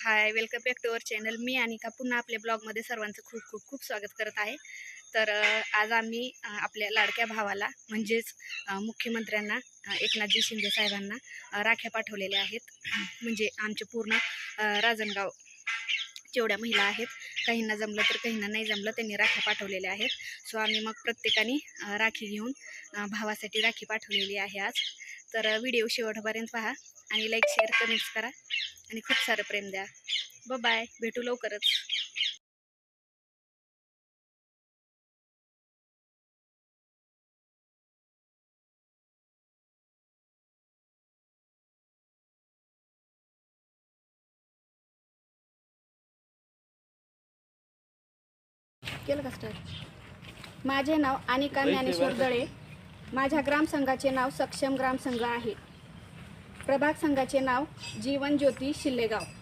Hi welcome back to our channel मी अनिका पुन्हा आपल्या ब्लॉगमध्ये सर्वांचं खूप खूप खूप स्वागत करत आहे. तर आज आम्ही आपल्या लाडक्या भावाला म्हणजेच मुख्यमंत्र्यांना एकनाथजी शिंदे साहेबांना राख्या पाठवलेल्या आहेत. म्हणजे आमचे पूर्ण राजनगाव जेवढ्या महिला आहेत काहींना जमलं तर काहींना नाही जमलं त्यांनी राख्या पाठवलेल्या आहेत. सो आम्ही मग प्रत्येकाने राखी घेऊन भावासाठी राखी पाठवलेली आहे आज. तर व्हिडिओ शेवटपर्यंत पहा. आणि लाईक शेअर कमेंट्स करा. आणि खूप सारं प्रेम द्या. ब बाय भेटू लवकरच. केलं का स्टार्ट माझे नाव अनिका ज्ञानेश्वर दळे. माझ्या ग्रामसंघाचे नाव सक्षम ग्रामसंघ आहे. प्रभाग संघाचे नाव जीवन ज्योती शिल्लेगाव